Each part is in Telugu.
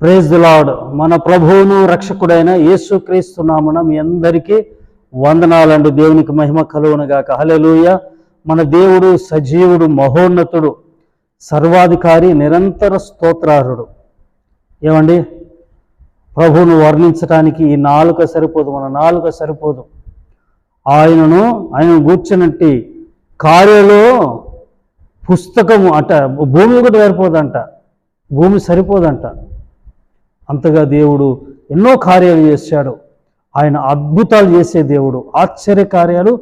ప్రేజ్ ది మన ప్రభువును రక్షకుడైన యేసుక్రీస్తు నామన మీ అందరికీ వందనాలండి దేవునికి మహిమ కలువునుగాక గాక. మన దేవుడు సజీవుడు మహోన్నతుడు సర్వాధికారి నిరంతర స్తోత్రార్హుడు. ఏమండి? ప్రభువును వర్ణించడానికి ఈ నాలుక సరిపోదు మన నాలుక సరిపోదు. ఆయనను ఆయన కూర్చున్నట్టు కార్యలో పుస్తకము అంట భూమి ఒకటి సరిపోదంట. భూమి సరిపోదంట. అంతగా దేవుడు ఎన్నో కార్యాలు చేశాడు. ఆయన అద్భుతాలు చేసే దేవుడు ఆశ్చర్య కార్యాలు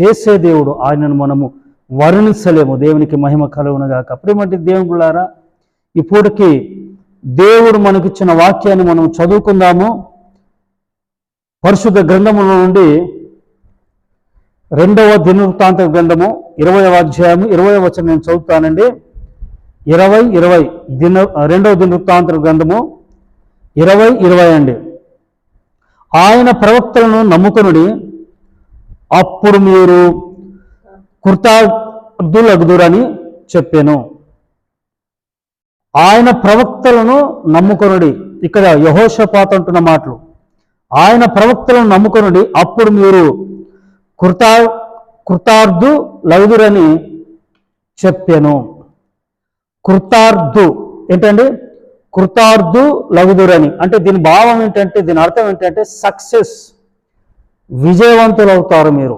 చేసే దేవుడు. ఆయనను మనము వర్ణించలేము. దేవునికి మహిమ కలుగునగాక అప్పుడేమంటే దేవుడులారా ఇప్పటికి దేవుడు మనకిచ్చిన వాక్యాన్ని మనం చదువుకుందాము. పరిశుద్ధ గ్రంథముల నుండి రెండవ దినవృత్తాంత గ్రంథము ఇరవై అధ్యాయము ఇరవై వచనం నేను చదువుతానండి. ఇరవై ఇరవై దిన రెండవ దినవృత్తాంత గ్రంథము ఇరవై ఇరవై అండి. ఆయన ప్రవక్తలను నమ్ముకునుడి అప్పుడు మీరు కృతార్థులగుదురని చెప్పాను. ఆయన ప్రవక్తలను నమ్ముకొనుడి ఇక్కడ యహోషపాత అంటున్న మాటలు. ఆయన ప్రవక్తలను నమ్ముకొనుడి అప్పుడు మీరు కృతా కృతార్థు లగుదురని చెప్పాను. కృతార్థు ఏంటండి? కృతార్థు లగుదురని అంటే దీని భావం ఏంటంటే దీని అర్థం ఏంటంటే సక్సెస్ విజయవంతులు అవుతారు మీరు.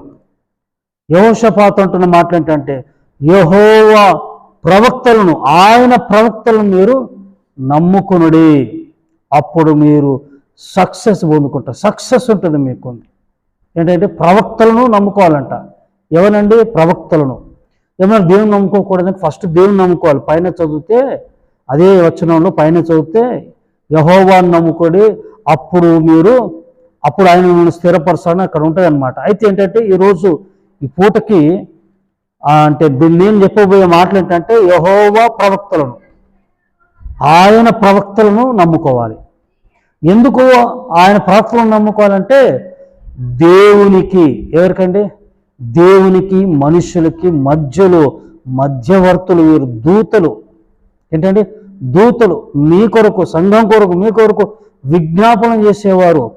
యహోషపాత్ అంటున్న మాటలు ఏంటంటే యహోవా ప్రవక్తలను ఆయన ప్రవక్తలను మీరు నమ్ముకునుడి. అప్పుడు మీరు సక్సెస్ పొందుకుంటారు. సక్సెస్ ఉంటుంది మీకు ఏంటంటే ప్రవక్తలను నమ్ముకోవాలంట. ఎవరండి? ప్రవక్తలను. ఏమైనా దేవుని నమ్ముకోకూడదని ఫస్ట్ దేవుని నమ్ముకోవాలి. పైన చదివితే అదే వచనంలో పైన చదివితే యహోవాన్ నమ్ముకొని అప్పుడు మీరు అప్పుడు ఆయన మిమ్మల్ని స్థిరపరచాలని అక్కడ ఉంటుంది అనమాట అయితే ఏంటంటే ఈరోజు ఈ పూటకి అంటే దీన్ని నేను చెప్పబోయే మాటలు ఏంటంటే యహోవా ప్రవక్తలను ఆయన ప్రవక్తలను నమ్ముకోవాలి. ఎందుకు ఆయన ప్రవక్తలను నమ్ముకోవాలంటే దేవునికి ఎవరికండి? దేవునికి మనుషులకి మధ్యలో మధ్యవర్తులు వీరు దూతలు. ఏంటంటే దూతలు మీ కొరకు సంఘం కొరకు మీ కొరకు విజ్ఞాపనం చేసేవారు.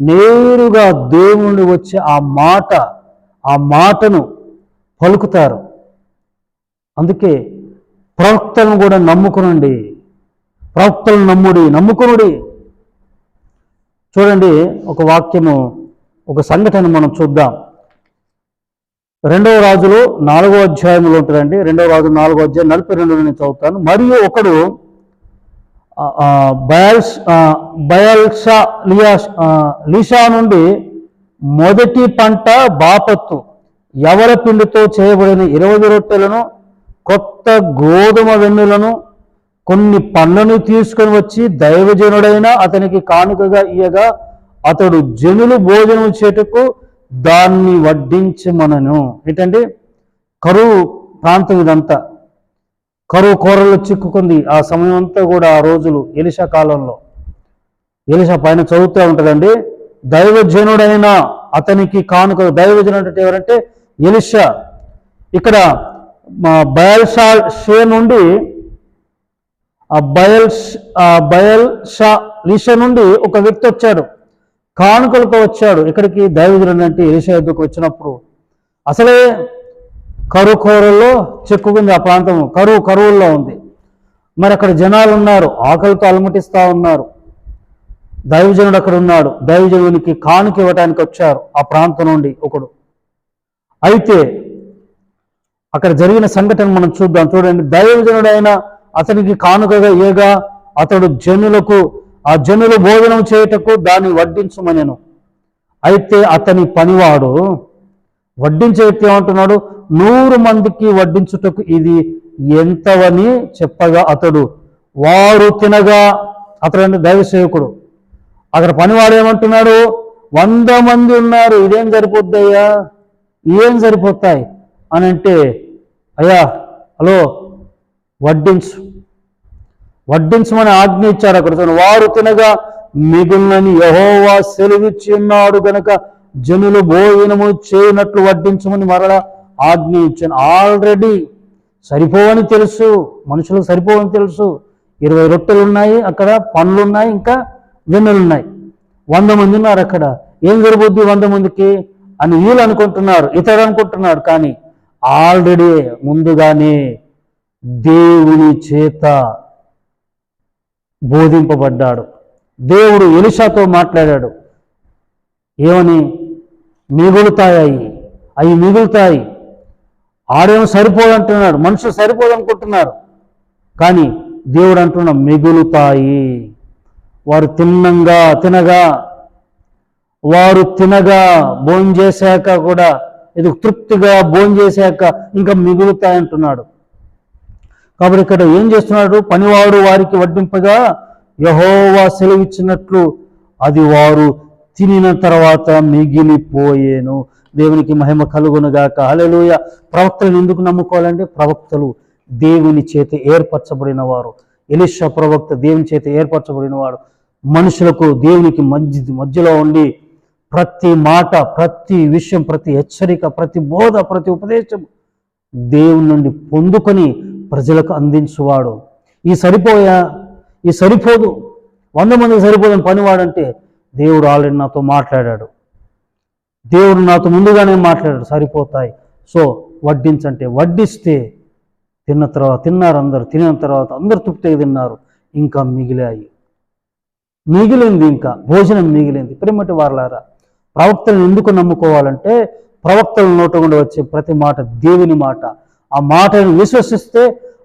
నేరుగా దేవుని వచ్చే ఆ మాట ఆ మాటను పలుకుతారు. అందుకే ప్రవక్తలను కూడా నమ్ముకునండి. ప్రవక్తలను నమ్ముడి నమ్ముకునుడి. చూడండి ఒక వాక్యము ఒక సంఘటన మనం చూద్దాం. రెండవ రాజులు నాలుగో అధ్యాయంలో ఉంటుందండి. రెండవ రాజు నాలుగో అధ్యాయం నలభై రెండు నేను చదువుతాను. మరియు ఒకడు బయల్స్ బయల్సా లియా లియాస్ లీషా నుండి మొదటి పంట బాపత్తు. ఎవర పిండితో చేయబడిన ఇరవై రొట్టెలను కొత్త గోధుమ వెన్నులను కొన్ని పండ్లను తీసుకొని వచ్చి దైవజనుడైన అతనికి కానుకగా ఇయ్యగా అతడు జనులు భోజనం చేటుకు దాన్ని వడ్డించమనను. ఏంటంటే కరువు ప్రాంతం ఇదంతా. కరువు కూరలు చిక్కుకుంది ఆ సమయం అంతా కూడా ఆ రోజులు ఎలిషా కాలంలో. ఎలిషా పైన చదువుతూ ఉంటుందండి దైవజనుడైన అతనికి కానుక దైవజనుడు అంటే ఎవరంటే ఎలిషా. ఇక్కడ మా బయల్షా షే నుండి ఆ బయల్ బయల్ షా లిషా నుండి ఒక వ్యక్తి వచ్చాడు. కానుకలతో వచ్చాడు. ఇక్కడికి దైవజనుడు అంటే ఎలిషా వచ్చినప్పుడు అసలే కరువు కూరల్లో చెక్కుకుంది ఆ ప్రాంతం. కరువు కరువుల్లో ఉంది. మరి అక్కడ జనాలు ఉన్నారు. ఆకలితో అలమటిస్తూ ఉన్నారు. దైవజనుడు అక్కడ ఉన్నాడు. దైవజనునికి కానుక ఇవ్వటానికి వచ్చారు ఆ ప్రాంతం నుండి ఒకడు. అయితే అక్కడ జరిగిన సంఘటన మనం చూద్దాం. చూడండి దైవజనుడైన అతనికి కానుకగా ఏగా అతడు జనులకు ఆ జనులు భోజనం చేయుటకు దాన్ని వడ్డించమనేను. అయితే అతని పనివాడు వడ్డించేట్టు ఏమంటున్నాడు? నూరు మందికి వడ్డించుటకు ఇది ఎంతవని చెప్పగా అతడు వారు తినగా అతడు దైవ సేవకుడు. అక్కడ పనివాడు ఏమంటున్నాడు? వంద మంది ఉన్నారు ఇదేం సరిపోద్దయ్యా? ఏం సరిపోతాయి? అని అంటే అయ్యా హలో వడ్డించు. వడ్డించమని ఆజ్ఞ ఇచ్చారు అక్కడ. వారు తినగా మిగులని యహోవా సెలవిచ్చి ఉన్నాడు గనక జనులు భోజనము చేయనట్లు వడ్డించమని మరలా ఆజ్ఞ ఇచ్చాను. ఆల్రెడీ సరిపోవని తెలుసు మనుషులకు సరిపోవని తెలుసు. ఇరవై రొట్టెలు ఉన్నాయి అక్కడ పండ్లు ఉన్నాయి ఇంకా వెన్నెలు ఉన్నాయి వంద మంది ఉన్నారు అక్కడ. ఏం జరగబోద్ది వంద మందికి అని వీళ్ళు అనుకుంటున్నారు ఇతరులు అనుకుంటున్నారు. కానీ ఆల్రెడీ ముందుగానే దేవుని చేత బోధింపబడ్డాడు. దేవుడు ఎలిషాతో మాట్లాడాడు. ఏమని? మిగులుతాయి అవి మిగులుతాయి. ఆడేమో సరిపోదంటున్నాడు. మనుషులు సరిపోదనుకుంటున్నారు. కానీ దేవుడు అంటున్న మిగులుతాయి. వారు తిన్నంగా తినగా వారు తినగా భోంచేశాక కూడా ఇది తృప్తిగా భోంచేశాక ఇంకా మిగులుతాయి అంటున్నాడు కాబట్టి ఇక్కడ ఏం చేస్తున్నాడు? పనివాడు వారికి వడ్డింపగా యహోవా సెలవిచ్చినట్లు అది వారు తినిన తర్వాత మిగిలిపోయేను. దేవునికి మహిమ కలుగునుగాక. హల్లెలూయ. ప్రవక్తలను ఎందుకు నమ్ముకోవాలంటే ప్రవక్తలు దేవుని చేత ఏర్పరచబడిన వారు ఎలిషా ప్రవక్త దేవుని చేత ఏర్పరచబడిన వాడు మనుషులకు దేవునికి మధ్య మధ్యలో ఉండి ప్రతి మాట ప్రతి విషయం ప్రతి హెచ్చరిక ప్రతి బోధ ప్రతి ఉపదేశం దేవుని నుండి పొందుకొని ప్రజలకు అందించువాడు. ఈ సరిపోయా ఈ సరిపోదు వంద మందికి సరిపోదని పనివాడంటే దేవుడు ఆల్రెడీ నాతో మాట్లాడాడు. దేవుడు నాతో ముందుగానే మాట్లాడాడు సరిపోతాయి. సో వడ్డించంటే వడ్డిస్తే తిన్న తర్వాత తిన్నారు అందరు తినిన తర్వాత అందరు తృప్తిగా తిన్నారు ఇంకా మిగిలాయి. మిగిలింది ఇంకా భోజనం మిగిలింది. ప్రేమటి వారలారా ప్రవక్తలను ఎందుకు నమ్ముకోవాలంటే ప్రవక్తల నోట గుండా వచ్చే ప్రతి మాట దేవుని మాట. ఆ మాటను విశ్వసిస్తే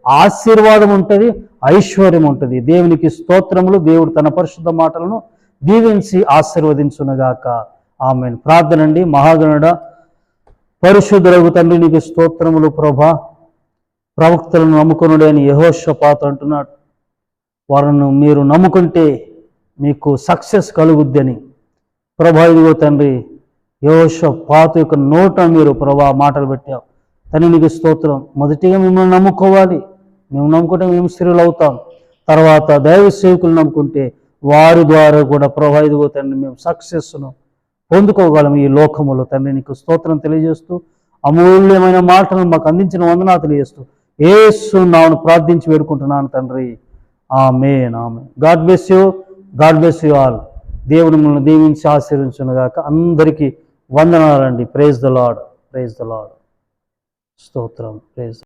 ఆశీర్వాదం ఉంటుంది ఐశ్వర్యం ఉంటుంది. దేవునికి స్తోత్రములు దేవుడు తన పరిశుద్ధ మాటలను దీవించి ఆశీర్వదించునుగాక. ఆమె ప్రార్థన అండి మహాగణుడ పరిశుద్ధులకు తండ్రి నీకు స్తోత్రములు ప్రభ. ప్రవక్తలను నమ్ముకునుడే అని యహోషపాత అంటున్నాడు. వారిని మీరు నమ్ముకుంటే మీకు సక్సెస్ కలుగుద్దని. ప్రభా ఇదిగో తండ్రి యోష పాత యొక్క నోట మీరు ప్రభా మాటలు పెట్టావు. తని నీకు స్తోత్రం. మొదటిగా మిమ్మల్ని నమ్ముకోవాలి. మేము నమ్ముకుంటే మేము స్త్రీలు అవుతాం తర్వాత దైవ సేవకులు నమ్ముకుంటే వారి ద్వారా కూడా ప్రభా తండ్రి మేము సక్సెస్ను పొందుకోగలం ఈ లోకములో. తండ్రి నీకు స్తోత్రం తెలియజేస్తూ అమూల్యమైన మాటలను మాకు అందించిన వందనా తెలియజేస్తూ ఏసు నాను ప్రార్థించి వేడుకుంటున్నాను తండ్రి. ఆమె ఆమె God bless you God bless you all. దేవుని మిమ్మల్ని దీవించి ఆశీర్వించునుగాక అందరికీ వందనాలండి. Praise the Lord praise the Lord స్తోత్రం ప్రేజ్